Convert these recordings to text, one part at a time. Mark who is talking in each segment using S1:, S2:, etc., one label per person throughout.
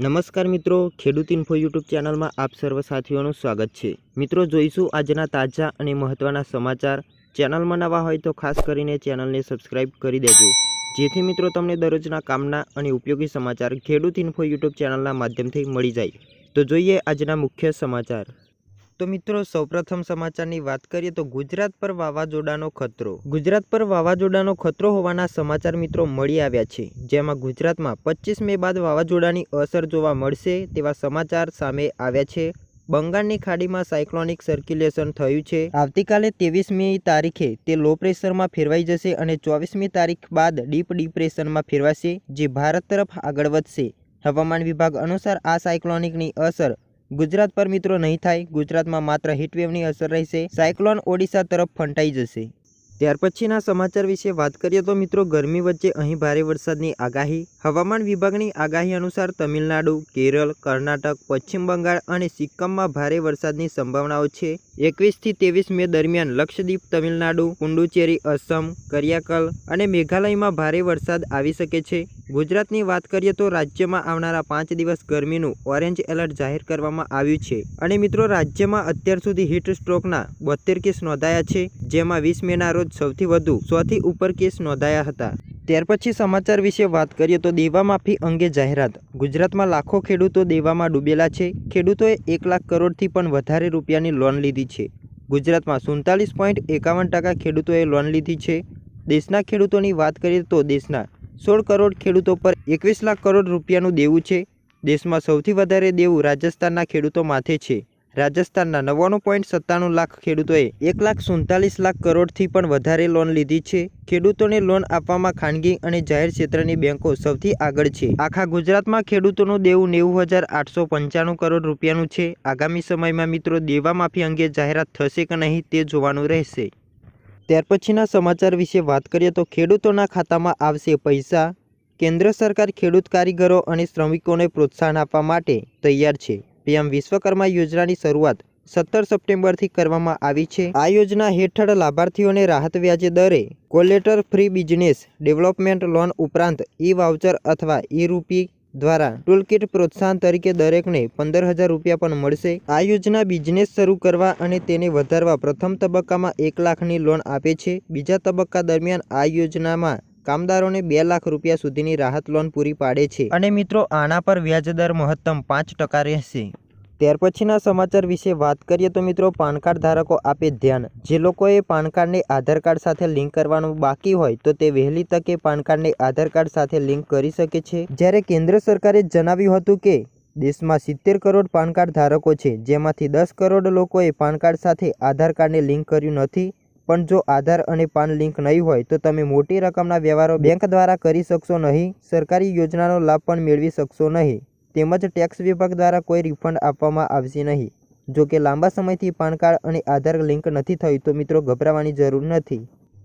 S1: નમસ્કાર મિત્રો, ખેડૂત ઇન્ફો યુટ્યુબ ચેનલમાં આપ સર્વ સાથીઓનું સ્વાગત છે. મિત્રો, જોઈશું આજના તાજા અને મહત્ત્વના સમાચાર. ચેનલમાં નવા હોય તો ખાસ કરીને ચેનલને સબસ્ક્રાઇબ કરી દેજો. જેથી મિત્રો તમને દરરોજના કામના અને ઉપયોગી સમાચાર ખેડૂત ઇન્ફો યુટ્યુબ ચેનલના માધ્યમથી મળી જાય. તો જોઈએ આજના મુખ્ય સમાચાર. તો મિત્રો, સૌપ્રથમ સમાચારની વાત કરીએ તો ગુજરાત પર વાવાઝોડાનો ખતરો. ગુજરાત પર વાવાઝોડાનો ખતરો હોવાના સમાચાર મિત્રો મળી આવ્યા છે. જેમાં ગુજરાતમાં પચીસ મે બાદ વાવાઝોડાની અસર જોવા મળશે તેવા સમાચાર સામે આવ્યા છે. બંગાળની ખાડીમાં સાયક્લોનિક સર્ક્યુલેશન થયું છે. આવતીકાલે ત્રેવીસમી તારીખે તે લો પ્રેશરમાં ફેરવાઈ જશે અને ચોવીસમી તારીખ બાદ ડીપ ડિપ્રેશનમાં ફેરવાશે, જે ભારત તરફ આગળ વધશે. હવામાન વિભાગ અનુસાર આ સાયક્લોનિકની અસર ગુજરાત પર મિત્રો નહીં થાય, ગુજરાતમાં માત્ર હીટવેવની અસર રહેશે, સાયક્લોન ઓડિશા તરફ ફંટાઈ જશે. ત્યાર પછીના સમાચાર વિશે વાત કરીએ તો મિત્રો ગરમી વચ્ચે અહીં ભારે વરસાદની આગાહી. હવામાન વિભાગની આગાહી અનુસાર તમિલનાડુ, કેરળ, કર્ણાટક, પશ્ચિમ બંગાળ અને સિક્કમમાં ભારે વરસાદની સંભાવનાઓ છે. એકવીસથી ત્રેવીસ મે દરમિયાન લક્ષદ્વીપ, તમિલનાડુ, પુડુચેરી, અસમ, કરિયાકલ અને મેઘાલયમાં ભારે વરસાદ આવી શકે છે. ગુજરાતની વાત કરીએ તો રાજ્યમાં આવનારા પાંચ દિવસ ગરમીનું ઓરેન્જ એલર્ટ જાહેર કરવામાં આવ્યું છે. અને મિત્રો, રાજ્યમાં અત્યાર સુધી હીટ સ્ટ્રોકના બોતેર કેસ નોંધાયા છે, જેમાં વીસ મેના રોજ સૌથી વધુ સોથી ઉપર કેસ નોંધાયા હતા. ત્યાર પછી સમાચાર વિશે વાત કરીએ તો દેવા માફી અંગે જાહેરાત. ગુજરાતમાં લાખો ખેડૂતો દેવામાં ડૂબેલા છે. ખેડૂતોએ એક લાખ કરોડથી પણ વધારે રૂપિયાની લોન લીધી છે. ગુજરાતમાં સુડતાલીસ પોઈન્ટ એકાવન ટકા ખેડૂતોએ લોન લીધી છે. દેશના ખેડૂતોની વાત કરીએ તો દેશના સોળ કરોડ ખેડૂતો પર એકવીસ લાખ કરોડ રૂપિયાનું દેવું છે. દેશમાં સૌથી વધારે દેવું રાજસ્થાનના ખેડૂતો માથે છે. રાજસ્થાનના નવ્વાણું પોઈન્ટ સત્તાણું લાખ ખેડૂતોએ એક લાખ સુડતાલીસ લાખ કરોડથી પણ વધારે લોન લીધી છે. ખેડૂતોને લોન આપવામાં ખાનગી અને જાહેર ક્ષેત્રની બેંકો સૌથી આગળ છે. આખા ગુજરાતમાં ખેડૂતોનું દેવું નેવું હજાર આઠસો પંચાણું કરોડ રૂપિયાનું છે. આગામી સમયમાં મિત્રો, દેવા માફી અંગે જાહેરાત થશે કે નહીં તે જોવાનું રહેશે. ત્યાર પછીના સમાચાર વિશે વાત કરીએ તો ખેડૂતોના ખાતામાં આવશે પૈસા. કેન્દ્ર સરકાર ખેડૂત કારીગરો અને શ્રમિકોને પ્રોત્સાહન આપવા માટે તૈયાર છે. પીએમ વિશ્વકર્મા યોજનાની શરૂઆત સત્તર સપ્ટેમ્બરથી કરવામાં આવી છે. આ યોજના હેઠળ લાભાર્થીઓને રાહત વ્યાજે દરે collateral free business development loan ઉપરાંત ઈ વાઉચર અથવા ઈ રૂપી દ્વારા ટૂલકિટ પ્રોત્સાહન તરીકે દરેકને પંદર હજાર રૂપિયા પણ મળશે. આ યોજના બિઝનેસ શરૂ કરવા અને તેને વધારવા પ્રથમ તબક્કામાં એક લાખની લોન આપે છે. બીજા તબક્કા દરમિયાન આ યોજનામાં કામદારોને બે લાખ રૂપિયા સુધીની રાહત લોન પૂરી પાડે છે. અને મિત્રો, આના પર વ્યાજદર મહત્તમ પાંચ ટકા રહેશે. ત્યાર પછીના સમાચાર વિશે વાત કરીએ તો મિત્રો પાન કાર્ડ ધારકો આપે ધ્યાન. જે લોકોએ પાન કાર્ડને આધાર કાર્ડ સાથે લિંક કરવાનું બાકી હોય, તો તે વહેલી તકે પાન કાર્ડને આધાર કાર્ડ સાથે લિંક કરી શકે છે. જ્યારે કેન્દ્ર સરકારે જણાવ્યું હતું કે, દેશમાં સિત્તેર કરોડ પાન કાર્ડ ધારકો છે, જેમાંથી દસ કરોડ લોકોએ પાન કાર્ડ સાથે આધાર કાર્ડને લિંક કર્યું નથી. પણ જો આધાર અને પાન લિંક નહીં હોય, તો તમે મોટી રકમના વ્યવહારો બેંક દ્વારા કરી શકશો નહીં. સરકારી યોજનાનો લાભ પણ મેળવી શકશો નહીં. તેમજ ટેક્સ વિભાગ દ્વારા કોઈ રિફંડ આપવામાં આવશે નહીં. જો કે લાંબા સમયથી પાન કાર્ડ અને આધાર લિંક નથી થયું તો મિત્રો ગભરાવાની જરૂર નથી.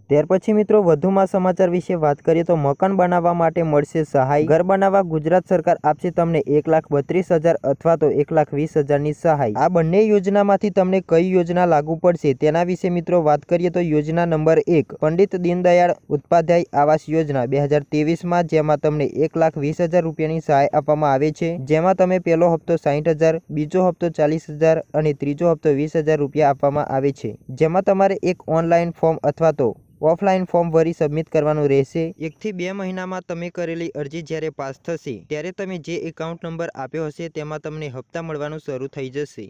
S1: ત્યાર પછી મિત્રો, વધુમાં સમાચાર વિશે વાત કરીએ તો મકાન બનાવવા માટે મળશે સહાય. ઘર બનાવવા ગુજરાત સરકાર આપશે તમને એક લાખ બત્રીસ હજાર અથવા તો એક લાખ વીસ હજારની સહાય. આ બંને યોજનામાંથી તમને કઈ યોજના લાગુ પડશે તેના વિશે મિત્રો વાત કરીએ તો યોજના નંબર એક, પંડિત દીનદયાળ ઉપાધ્યાય આવાસ યોજના બે હજાર ત્રેવીસમાં, જેમાં તમને એક લાખ વીસ હજાર રૂપિયાની સહાય આપવામાં આવે છે. જેમાં તમે પહેલો હપ્તો સાહીઠ હજાર, બીજો હપ્તો ચાલીસ હજાર અને ત્રીજો હપ્તો વીસ હજાર રૂપિયા આપવામાં આવે છે. જેમાં તમારે એક ઓનલાઈન ફોર્મ અથવા તો ઓફલાઈન ફોર્મ ભરી સબમિટ કરવાનું રહેશે. એકથી બે મહિનામાં તમે કરેલી અરજી જ્યારે પાસ થશે, ત્યારે તમે જે એકાઉન્ટ નંબર આપ્યો હશે તેમાં તમને હપ્તા મળવાનું શરૂ થઈ જશે.